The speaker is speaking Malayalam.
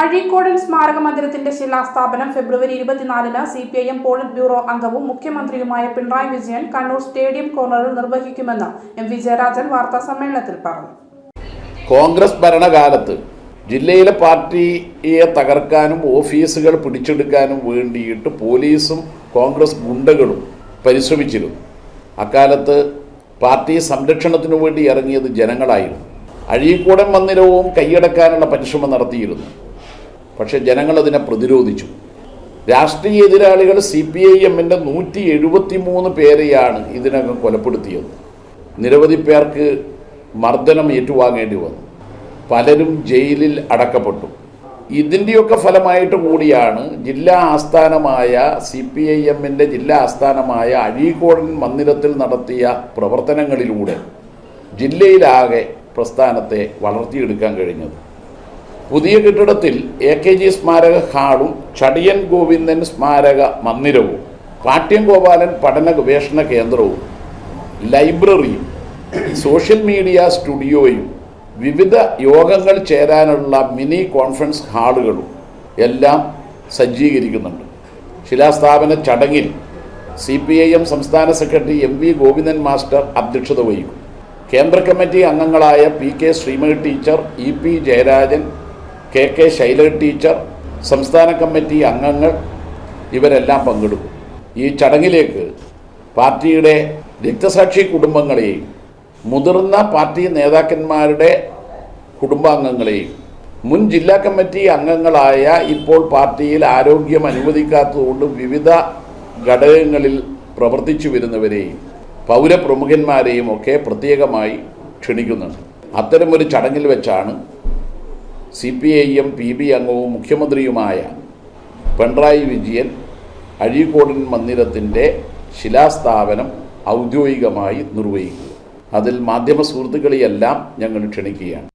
അഴീക്കോടൻ സ്മാരക മന്ദിരത്തിന്റെ ശിലാസ്ഥാപനം ഫെബ്രുവരി ഇരുപത്തിനാലിന് C P I M polit bureau അംഗവും മുഖ്യമന്ത്രിയുമായ പിണറായി വിജയൻ കണ്ണൂർ സ്റ്റേഡിയം കോർണറിൽ നിർവഹിക്കുമെന്ന് എം വി ജയരാജൻ വാർത്താ സമ്മേളനത്തിൽ പറഞ്ഞു. കോൺഗ്രസ് ഭരണകാലത്ത് ജില്ലയിലെ പാർട്ടിയെ തകർക്കാനും ഓഫീസുകൾ പിടിച്ചെടുക്കാനും വേണ്ടിയിട്ട് പോലീസും കോൺഗ്രസ് ഗുണ്ടകളും പരിശ്രമിച്ചിരുന്നു. അക്കാലത്ത് പാർട്ടി സംരക്ഷണത്തിനു വേണ്ടി ഇറങ്ങിയത് ജനങ്ങളായിരുന്നു. അഴീക്കൂടൻ മന്ദിരവും കൈയടക്കാനുള്ള പരിശ്രമം നടത്തിയിരുന്നു. പക്ഷേ ജനങ്ങളതിനെ പ്രതിരോധിച്ചു. രാഷ്ട്രീയ എതിരാളികൾ സി പി ഐ എമ്മിന്റെ നൂറ്റി എഴുപത്തി മൂന്ന് പേരെയാണ് ഇതിനകം കൊലപ്പെടുത്തിയത്. നിരവധി പേർക്ക് മർദ്ദനം ഏറ്റുവാങ്ങേണ്ടി വന്നു. പലരും ജയിലിൽ അടക്കപ്പെട്ടു. ഇതിന്റെയൊക്കെ ഫലമായിട്ട് കൂടിയാണ് ജില്ലാ ആസ്ഥാനമായ സി പി ഐ എമ്മിന്റെ ജില്ലാ ആസ്ഥാനമായ അഴീക്കോടൻ മന്ദിരത്തിൽ നടത്തിയ പ്രവർത്തനങ്ങളിലൂടെ ജില്ലയിലാകെ പ്രസ്ഥാനത്തെ വളർത്തിയെടുക്കാൻ കഴിഞ്ഞത്. പുതിയ കെട്ടിടത്തിൽ എ കെ ജി സ്മാരക ഹാളും ചടിയൻ ഗോവിന്ദൻ സ്മാരക മന്ദിരവും പാട്യം ഗോപാലൻ പഠന ഗവേഷണ കേന്ദ്രവും ലൈബ്രറിയും സോഷ്യൽ മീഡിയ സ്റ്റുഡിയോയും വിവിധ യോഗങ്ങൾ ചേരാനുള്ള മിനി കോൺഫറൻസ് ഹാളുകളും എല്ലാം സജ്ജീകരിക്കുന്നുണ്ട്. ശിലാസ്ഥാപന ചടങ്ങിൽ സി പി ഐ എം സംസ്ഥാന secretary M V Govindan master അധ്യക്ഷത വഹിക്കും. കേന്ദ്ര കമ്മിറ്റി അംഗങ്ങളായ P K Sreemathi teacher E P Jayarajan K K Shaila teacher സംസ്ഥാന കമ്മിറ്റി അംഗങ്ങൾ ഇവരെല്ലാം പങ്കെടുക്കും. ഈ ചടങ്ങിലേക്ക് പാർട്ടിയുടെ രക്തസാക്ഷി കുടുംബങ്ങളെയും മുതിർന്ന പാർട്ടി നേതാക്കന്മാരുടെ കുടുംബാംഗങ്ങളെയും മുൻ ജില്ലാ കമ്മിറ്റി അംഗങ്ങളായ ഇപ്പോൾ പാർട്ടിയിൽ ആരോഗ്യം അനുവദിക്കാത്തതുകൊണ്ട് വിവിധ ഘടകങ്ങളിൽ പ്രവർത്തിച്ചു വരുന്നവരെയും പൗരപ്രമുഖന്മാരെയും ഒക്കെ പ്രത്യേകമായി ക്ഷണിക്കുന്നുണ്ട്. അത്തരമൊരു ചടങ്ങിൽ വെച്ചാണ് C P I M P B അംഗവും മുഖ്യമന്ത്രിയുമായ പിണറായി വിജയൻ അഴീക്കോടൻ മന്ദിരത്തിന്റെ ശിലാസ്ഥാപനം ഔദ്യോഗികമായി നിർവഹിക്കുക അതിൽ മാധ്യമ സുഹൃത്തുക്കളെയെല്ലാം ഞങ്ങൾ ക്ഷണിക്കുകയാണ്.